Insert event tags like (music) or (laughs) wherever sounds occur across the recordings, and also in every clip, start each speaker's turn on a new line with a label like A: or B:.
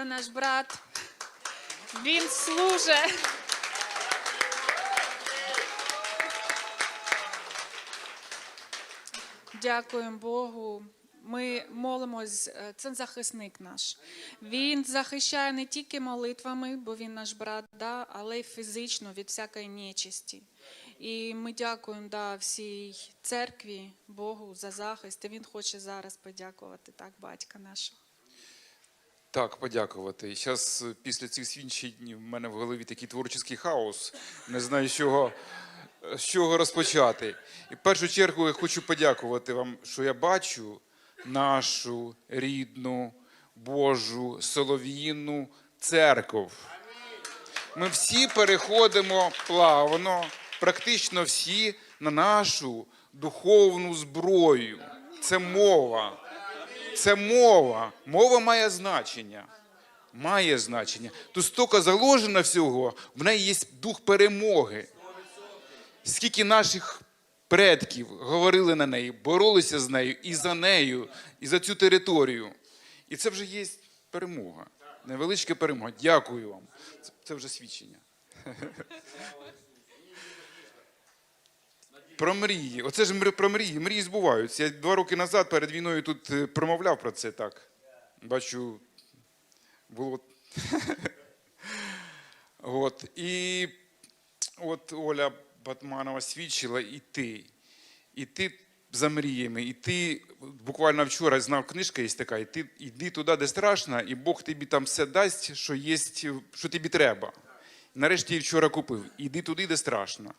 A: Це наш брат. Він служить. Дякуємо Богу. Ми молимось, е, це захисник наш. Він захищає не тільки молитвами, бо він наш брат, да, але й фізично від всякої нечисті. І ми дякуємо да, всій церкві, Богу за захист. І він хоче зараз подякувати так, батька нашого.
B: Так, подякувати. Зараз після цих свідчень в мене в голові такий творчий хаос. Не знаю, з чого, з чого розпочати. І в першу чергу я хочу подякувати вам, що я бачу нашу рідну Божу солов'їнну церкву. Ми всі переходимо плавно, практично всі на нашу духовну зброю. Це мова. Це мова. Мова має значення. Має значення. Тут стільки заложено всього, в неї є дух перемоги. Скільки наших предків говорили на неї, боролися з нею і за нею, і за цю територію. І це вже є перемога. Невеличка перемога. Дякую вам. Це, вже свідчення. (laughs) Про мрії. Оце ж про мрії. Мрії збуваються. Я два роки назад перед війною тут е, промовляв про це так. Бачу, було. (laughs) От. І от Оля Батманова свідчила, і ти. І ти за мріями, і ти буквально вчора знав, книжка є така, і ти йди туди, де страшно, і Бог тобі там все дасть, що є, що тобі треба. Нарешті вчора купив. Іди туди, де страшно.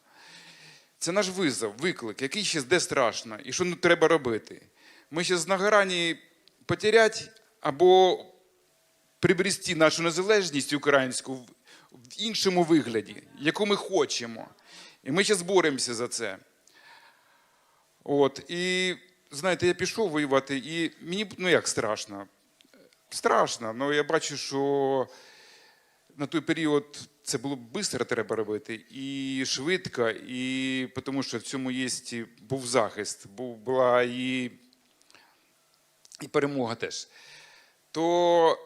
B: Це наш визов, виклик, який ще де страшно, і що треба робити. Ми ще на грані потерять або прибрести нашу незалежність українську в іншому вигляді, яку ми хочемо. І ми ще боремося за це. От, і знаєте, я пішов воювати, і мені ну як страшно. Страшно, але я бачу, що на той період це було швидко треба робити, і швидко, і тому що в цьому є був захист, був, була і, і перемога теж. То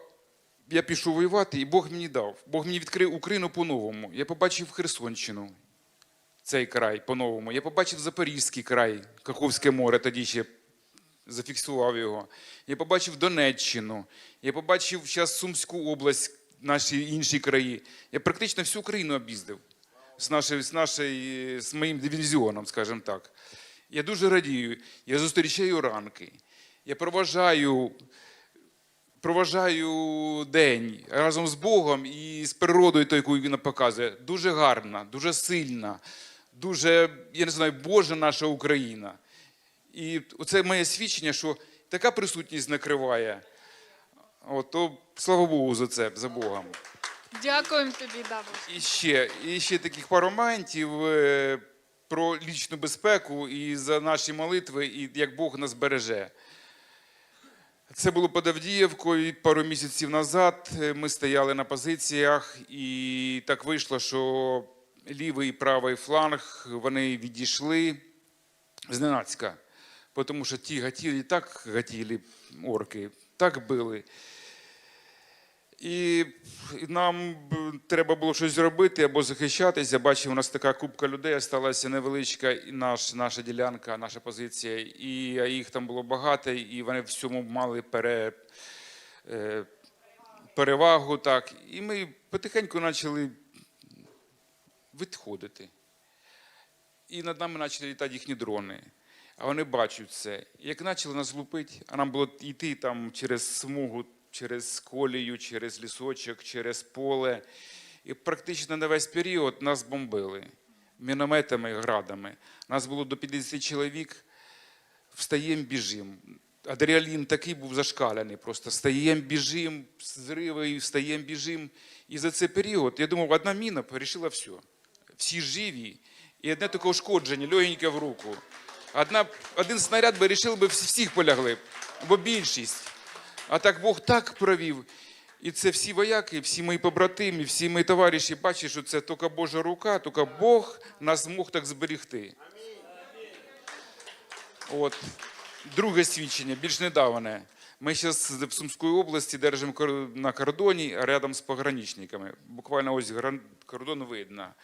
B: я пішов воювати, і Бог мені дав. Бог мені відкрив Україну по-новому. Я побачив Херсонщину, цей край по-новому. Я побачив Запорізький край, Каховське море, тоді ще зафіксував його. Я побачив Донеччину, я побачив зараз Сумську область, наші інші краї. Я практично всю Україну об'їздив з, нашої, з, нашої, з моїм дивізіоном, скажімо так. Я дуже радію, я зустрічаю ранки, я проважаю, проважаю день разом з Богом і з природою, тою, яку він показує. Дуже гарна, дуже сильна, дуже, я не знаю, Божа наша Україна. І це моє свідчення, що така присутність накриває. От, то слава Богу за це, за Богом.
A: Дякуємо тобі, Давид.
B: І ще, і ще таких пару моментів е, про лічну безпеку і за наші молитви, і як Бог нас береже. Це було під Авдіївкою пару місяців назад. Е, Ми стояли на позиціях, і так вийшло, що лівий і правий фланг вони відійшли зненацька. Тому що ті гатілі так гатіли орки, так били. І нам треба було щось зробити або захищатися. Бачив, у нас така купка людей залишилася невеличка, і наш, наша ділянка, наша позиція. І їх там було багато, і вони в цьому мали пере, е, перевагу. Так. І ми потихеньку почали відходити. І над нами почали літати їхні дрони. А вони бачать це. Як почали нас лупити, а нам було йти там через смугу, через колію, через лісочок, через поле. І практично на весь період нас бомбили мінометами градами. Нас було до 50 чоловік. Встаємо, біжимо. Адреналін такий був зашкалений. Просто стаємо, біжимо, зриви, встаємо, біжимо. І за цей період, я думав, одна міна вирішила все. Всі живі. І одне таке ушкодження, легеньке в руку. Одна, один снаряд би вирішив би всіх полягли, б, або більшість. А так Бог так провів. І це всі вояки, всі мої побратими, всі мої товариші бачать, що це тільки Божа рука, тільки Бог нас змог так зберегти. От. Друге свідчення, більш недавне. Ми зараз в Сумській області держимо на кордоні рядом з пограничниками. Буквально ось кордон видно.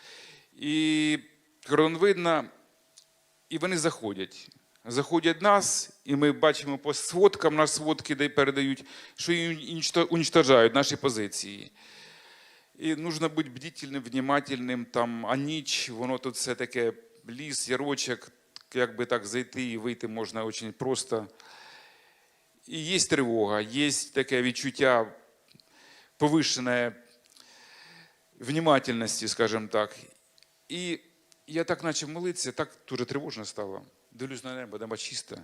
B: І кордон видно, і вони заходять. Заходять нас, і ми бачимо по сводкам, нас сводки де передають, що унічто- наші позиції. І нужно бути бдительним, внимательним, там, а ніч, воно тут все таке ліс, ярочок, як би так зайти і вийти можна дуже просто. І є тривога, є таке відчуття повишеної внимательності, скажімо так. І я так почав молитися, так дуже тривожно стало. Дивлюсь на небо, небо чисте,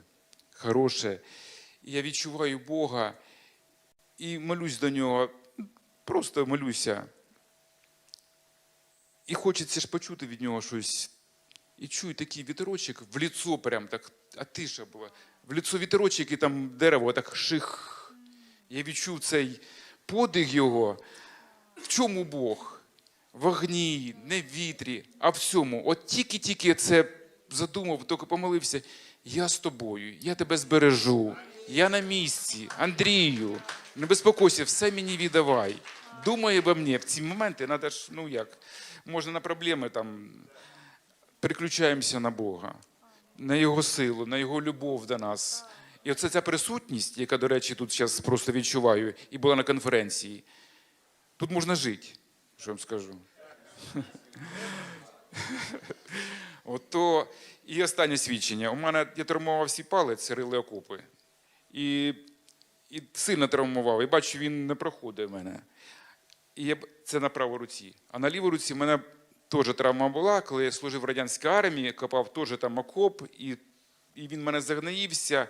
B: хороше. Я відчуваю Бога і молюсь до нього, просто молюся. І хочеться ж почути від нього щось. І чую такий вітерочок в ліцо прям так, а тиша була. В ліцо вітерочок і там дерево так ших. Я відчув цей подих його. В чому Бог? В огні, не в вітрі, а в цьому. От тільки-тільки це задумав, тільки помолився. Я з тобою, я тебе збережу. Я на місці, Андрію, не безпокойся, все мені віддавай. Думай обо мені. В ці моменти треба ж, ну як, можна на проблеми там переключаємося на Бога, на Його силу, на Його любов до нас. І оце ця присутність, яка, до речі, тут зараз просто відчуваю, і була на конференції. Тут можна жити, що я вам скажу. (laughs) Ото і останнє свідчення. У мене я травмував свій палець, рили окопи. І, і сильно травмував. І бачу, він не проходить в мене. І я, це на правій руці. А на лівій руці в мене теж травма була, коли я служив в радянській армії, копав теж там окоп, і, і він мене загноївся.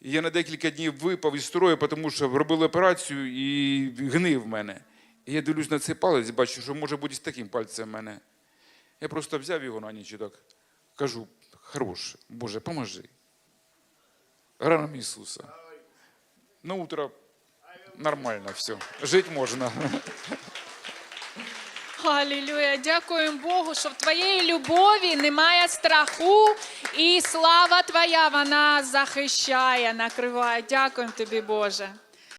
B: І я на декілька днів випав із строю, тому що робили операцію і гнив мене. І я дивлюсь на цей палець, бачу, що може бути з таким пальцем в мене. Я просто взяв його на ніч і так кажу: хорош, Боже, поможи. Раном Ісуса. На утро нормально все. Жити можна.
A: Алілюя, дякуємо Богу, що в твоєї любові немає страху, і слава Твоя вона захищає, накриває. Дякуємо тобі, Боже.